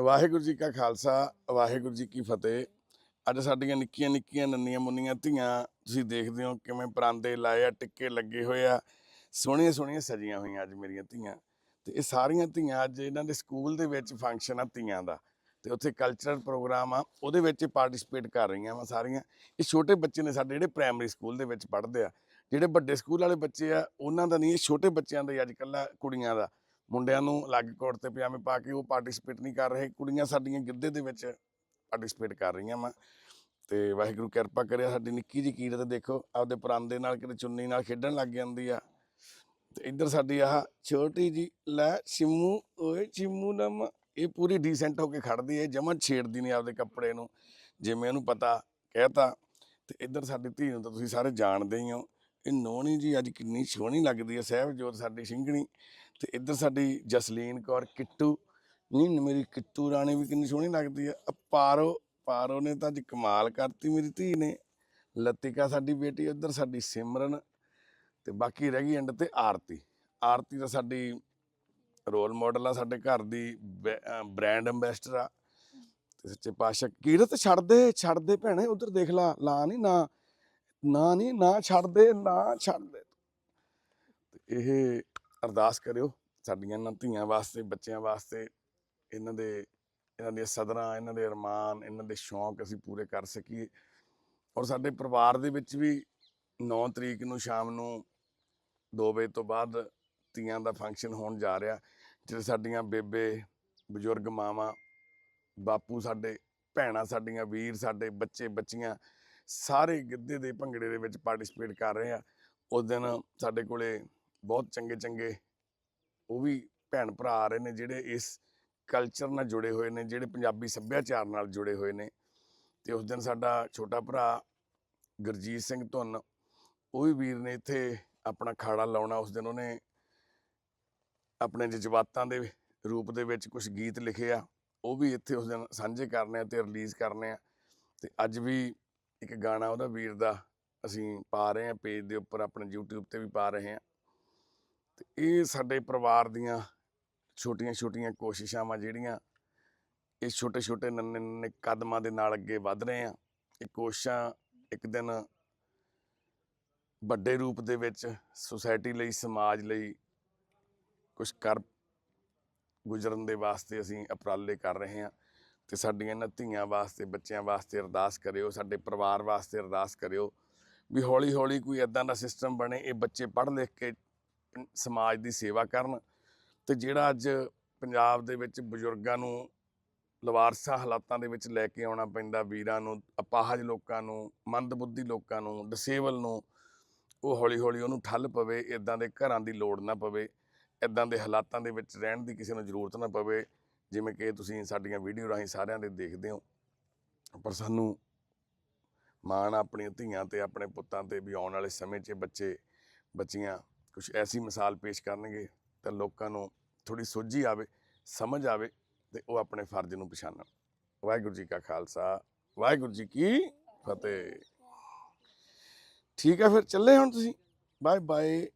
ਵਾਹਿਗੁਰੂ ਜੀ ਕਾ ਖਾਲਸਾ, ਵਾਹਿਗੁਰੂ ਜੀ ਕੀ ਫਤਿਹ। ਅੱਜ ਸਾਡੀਆਂ ਨਿੱਕੀਆਂ ਨਿੱਕੀਆਂ ਨੰਨੀਆਂ ਮੁੰਨੀਆਂ ਧੀਆਂ, ਤੁਸੀਂ ਦੇਖਦੇ ਹੋ ਕਿਵੇਂ ਪਰਾਂਦੇ ਲਾਏ ਆ, ਟਿੱਕੇ ਲੱਗੇ ਹੋਏ ਆ। ਸੋਹਣੀਆਂ ਸੋਹਣੀਆਂ ਸਜੀਆਂ ਹੋਈਆਂ ਅੱਜ ਮੇਰੀਆਂ ਧੀਆਂ। ਤੇ ਇਹ ਸਾਰੀਆਂ ਧੀਆਂ ਅੱਜ ਇਹਨਾਂ ਦੇ ਸਕੂਲ ਦੇ ਵਿੱਚ ਫੰਕਸ਼ਨ ਆ ਧੀਆਂ ਦਾ। ਤੇ ਉੱਥੇ ਕਲਚਰਲ ਪ੍ਰੋਗਰਾਮ ਆ, ਉਹਦੇ ਵਿੱਚ ਪਾਰਟਿਸਿਪੇਟ ਕਰ ਰਹੀਆਂ ਵਾ ਸਾਰੀਆਂ। ਇਹ ਛੋਟੇ ਬੱਚੇ ਨੇ ਸਾਡੇ ਜਿਹੜੇ ਪ੍ਰਾਇਮਰੀ ਸਕੂਲ ਦੇ ਵਿੱਚ ਪੜ੍ਹਦੇ ਆ। ਜਿਹੜੇ ਵੱਡੇ ਸਕੂਲ ਵਾਲੇ ਬੱਚੇ ਆ, ਉਹਨਾਂ ਦਾ ਨਹੀਂ, ਇਹ ਛੋਟੇ ਬੱਚਿਆਂ ਦਾ ਹੀ ਅੱਜ ਕੱਲ੍ਹ ਕੁੜੀਆਂ ਦਾ। ਮੁੰਡਿਆਂ ਨੂੰ ਅਲੱਗ ਕੋਟ ਤੇ ਪਜਾਮੇ ਪਾ ਕੇ ਉਹ ਪਾਰਟਿਸਿਪੇਟ ਨਹੀਂ ਕਰ ਰਹੇ, ਕੁੜੀਆਂ ਸਾਡੀਆਂ ਗਿੱਧੇ ਦੇ ਵਿੱਚ ਪਾਰਟਿਸਿਪੇਟ ਕਰ ਰਹੀਆਂ ਵਾ। ਤੇ ਵਾਹਿਗੁਰੂ ਕਿਰਪਾ ਕਰਿਆ ਸਾਡੀ ਨਿੱਕੀ ਜੀ ਕੀਰਤ ਦੇਖੋ, ਆਪਦੇ ਪਰਾਂਦੇ ਨਾਲ ਕਿਤੇ ਚੁੰਨੀ ਨਾਲ ਖੇਡਣ ਲੱਗ ਜਾਂਦੀ ਆ। ਤੇ ਇੱਧਰ ਸਾਡੀ ਆਹ ਛੋਟੀ ਜੀ ਲੈ ਚਿੰਮੂ ਓਏ ਚਿੰਮੂ ਨਮ। ਇਹ ਪੂਰੀ ਡੀਸੈਂਟ ਹੋ ਕੇ ਖੜਦੀ ਹੈ ਜਮਾਂ ਛੇੜਦੀ ਨਹੀਂ ਆਪਦੇ ਕੱਪੜੇ ਨੂੰ, ਜਿਵੇਂ ਉਹਨੂੰ ਪਤਾ, ਕਹਿਤਾ। ਤੇ ਇੱਧਰ ਸਾਡੀ ਧੀ ਨੂੰ ਤਾਂ ਤੁਸੀਂ ਸਾਰੇ ਜਾਣਦੇ ਹੀ ਹੋ। ਇਹ ਨੋਣੀ ਜੀ ਅੱਜ ਕਿੰਨੀ ਸੋਹਣੀ ਲੱਗਦੀ ਹੈ ਸਹਿਬਜੋਤ ਸਾਡੀ ਸਿੰਘਣੀ ਤੇ ਇੱਧਰ ਸਾਡੀ ਜਸਲੀਨ ਕੌਰ ਕਿੱਟੂ। ਨਹੀਂ ਮੇਰੀ ਕਿੱਟੂ ਰਾਣੀ ਵੀ ਕਿੰਨੀ ਸੋਹਣੀ ਲੱਗਦੀ ਹੈ ਪਾਰੋ ਪਾਰੋ ਨੇ ਤਾਂ ਅੱਜ ਕਮਾਲ ਕਰਤੀ ਮੇਰੀ ਧੀ ਨੇ। ਲਤਿਕਾ ਸਾਡੀ ਬੇਟੀ, ਉੱਧਰ ਸਾਡੀ ਸਿਮਰਨ ਤੇ ਬਾਕੀ ਰਹਿ ਗਈ ਐਂਡ ਤੇ ਆਰਤੀ। ਆਰਤੀ ਤਾਂ ਸਾਡੀ ਰੋਲ ਮਾਡਲ ਆ, ਸਾਡੇ ਘਰ ਦੀ ਬ੍ਰਾਂਡ ਐਂਬੈਸਡਰ ਆ। ਤੇ ਸੱਚੇ ਪਾਤਸ਼ਾਹ, ਕੀਰਤ ਛੱਡ ਦੇ ਛੱਡ ਦੇ ਭੈਣੇ, ਉਧਰ ਦੇਖ ਲਾ ਲਾ ਨਹੀਂ ਨਾ। ਨਾ ਨਹੀਂ, ਨਾ ਛੱਡ ਦੇ, ਨਾ ਛੱਡ ਦੇ। ਇਹ ਅਰਦਾਸ ਕਰਿਓ ਸਾਡੀਆਂ ਇਹਨਾਂ ਧੀਆਂ ਵਾਸਤੇ, ਬੱਚਿਆਂ ਵਾਸਤੇ, ਇਹਨਾਂ ਦੇ, ਇਹਨਾਂ ਦੀਆਂ ਸਦਰਾਂ, ਇਹਨਾਂ ਦੇ ਅਰਮਾਨ, ਇਹਨਾਂ ਦੇ ਸ਼ੌਂਕ ਅਸੀਂ ਪੂਰੇ ਕਰ ਸਕੀਏ। ਔਰ ਸਾਡੇ ਪਰਿਵਾਰ ਦੇ ਵਿੱਚ ਵੀ 9 ਤਰੀਕ ਨੂੰ ਸ਼ਾਮ ਨੂੰ 2 ਵਜੇ ਤੋਂ ਬਾਅਦ ਧੀਆਂ ਦਾ ਫੰਕਸ਼ਨ ਹੋਣ ਜਾ ਰਿਹਾ, ਜਿਹੜੇ ਸਾਡੀਆਂ ਬੇਬੇ, ਬਜ਼ੁਰਗ ਮਾਵਾਂ, ਬਾਪੂ ਸਾਡੇ, ਭੈਣਾਂ ਸਾਡੀਆਂ, ਵੀਰ ਸਾਡੇ, ਬੱਚੇ, ਬੱਚੀਆਂ ਸਾਰੇ ਗਿੱਧੇ ਦੇ ਭੰਗੜੇ ਦੇ ਵਿੱਚ ਪਾਰਟਿਸਿਪੇਟ ਕਰ ਰਹੇ ਆ। ਉਸ ਦਿਨ ਸਾਡੇ ਕੋਲੇ ਬਹੁਤ ਚੰਗੇ ਚੰਗੇ ਉਹ ਵੀ ਭੈਣ ਭਰਾ ਆ ਰਹੇ ਨੇ, ਜਿਹੜੇ ਇਸ ਕਲਚਰ ਨਾਲ ਜੁੜੇ ਹੋਏ ਨੇ, ਜਿਹੜੇ ਪੰਜਾਬੀ ਸੱਭਿਆਚਾਰ ਨਾਲ ਜੁੜੇ ਹੋਏ ਨੇ। ਤੇ ਉਸ ਦਿਨ ਸਾਡਾ ਛੋਟਾ ਭਰਾ ਗੁਰਜੀਤ ਸਿੰਘ ਧੁੰਨ, ਉਹ ਵੀ ਵੀਰ ਨੇ ਇੱਥੇ ਆਪਣਾ ਖਾੜਾ ਲਾਉਣਾ। ਉਸ ਦਿਨ ਉਹਨੇ ਆਪਣੇ ਜਜ਼ਬਾਤਾਂ ਦੇ ਰੂਪ ਦੇ ਵਿੱਚ ਕੁਝ ਗੀਤ ਲਿਖੇ ਆ। ਉਹ ਵੀ ਇੱਥੇ ਉਸ ਦਿਨ ਸਾਂਝੇ ਕਰਨੇ ਆ ਤੇ ਰਿਲੀਜ਼ ਕਰਨੇ ਆ। ਤੇ ਅੱਜ ਵੀ ਇੱਕ ਗਾਣਾ ਉਹਦਾ ਵੀਰ ਦਾ ਅਸੀਂ ਪਾ ਰਹੇ ਹਾਂ ਪੇਜ ਦੇ ਉੱਪਰ ਆਪਣੇ YouTube ਤੇ ਵੀ ਪਾ ਰਹੇ ਹਾਂ। ਤੇ ਇਹ ਸਾਡੇ ਪਰਿਵਾਰ ਦੀਆਂ ਛੋਟੀਆਂ ਛੋਟੀਆਂ ਕੋਸ਼ਿਸ਼ਾਂ ਵਾ ਜਿਹੜੀਆਂ ਇਹ ਛੋਟੇ ਛੋਟੇ ਨੰਨੇ ਨੰਨੇ ਕਦਮਾਂ ਦੇ ਨਾਲ ਅੱਗੇ ਵਧ ਰਹੇ ਆ ਇਹ ਕੋਸ਼ਿਸ਼ਾਂ ਇੱਕ ਦਿਨ ਵੱਡੇ ਰੂਪ ਦੇ ਵਿੱਚ ਸੁਸਾਇਟੀ ਲਈ, ਸਮਾਜ ਲਈ ਕੁਝ ਕਰ ਗੁਜ਼ਰਨ ਦੇ ਵਾਸਤੇ ਅਸੀਂ ਉਪਰਾਲੇ ਕਰ ਰਹੇ ਹਾਂ। ਤੇ ਸਾਡੀਆਂ ਇਹਨਾਂ ਧੀਆਂ ਵਾਸਤੇ, ਬੱਚਿਆਂ ਵਾਸਤੇ ਅਰਦਾਸ ਕਰਿਓ, ਸਾਡੇ ਪਰਿਵਾਰ ਵਾਸਤੇ ਅਰਦਾਸ ਕਰਿਓ ਵੀ ਹੌਲੀ ਹੌਲੀ ਕੋਈ ਇਦਾਂ ਦਾ ਸਿਸਟਮ ਬਣੇ, ਇਹ ਬੱਚੇ ਪੜ੍ਹ ਲਿਖ ਕੇ ਸਮਾਜ ਦੀ ਸੇਵਾ ਕਰਨ ਤੇ ਜਿਹੜਾ ਅੱਜ ਪੰਜਾਬ ਦੇ ਵਿੱਚ ਬਜ਼ੁਰਗਾਂ ਨੂੰ ਲਵਾਰਸਾ ਹਾਲਾਤਾਂ ਦੇ ਵਿੱਚ ਲੈ ਕੇ ਆਉਣਾ ਪੈਂਦਾ, ਵੀਰਾਂ ਨੂੰ, ਅਪਾਹਜ ਲੋਕਾਂ ਨੂੰ, ਮੰਦਬੁੱਧੀ ਲੋਕਾਂ ਨੂੰ ਡਿਸੇਬਲ ਨੂੰ, ਉਹ ਹੌਲੀ ਹੌਲੀ ਉਹਨੂੰ ਠੱਲ ਪਵੇ ਇਦਾਂ ਦੇ ਘਰਾਂ ਦੀ ਲੋੜ ਨਾ ਪਵੇ ਇਦਾਂ ਦੇ ਹਾਲਾਤਾਂ ਦੇ ਵਿੱਚ ਰਹਿਣ ਦੀ ਕਿਸੇ ਨੂੰ ਜ਼ਰੂਰਤ ਨਾ ਪਵੇ ਜਿਵੇਂ ਕਿ ਤੁਸੀਂ ਸਾਡੀਆਂ ਵੀਡੀਓ ਰਾਹੀਂ ਸਾਰਿਆਂ ਦੇ ਦੇਖਦੇ ਹੋ, ਪਰ ਸਾਨੂੰ ਮਾਣ ਆ ਆਪਣੀਆਂ ਧੀਆਂ ਤੇ ਆਪਣੇ ਪੁੱਤਾਂ ਤੇ ਵੀ ਆਉਣ ਵਾਲੇ ਸਮੇਂ 'ਚ ਬੱਚੇ, ਬੱਚੀਆਂ ਕੁਝ ਐਸੀ ਮਿਸਾਲ ਪੇਸ਼ ਕਰਨਗੇ ਤਾਂ ਲੋਕਾਂ ਨੂੰ ਥੋੜੀ ਸੋਝੀ ਆਵੇ, ਸਮਝ ਆਵੇ ਤੇ ਉਹ ਆਪਣੇ ਫਰਜ਼ ਨੂੰ ਪਛਾਣਨ ਵਾਹਿਗੁਰੂ ਜੀ ਕਾ ਖਾਲਸਾ, ਵਾਹਿਗੁਰੂ ਜੀ ਕੀ ਫਤਿਹ। ਠੀਕ ਹੈ ਫਿਰ, ਚੱਲੇ ਹੁਣ ਤੁਸੀਂ। Bye bye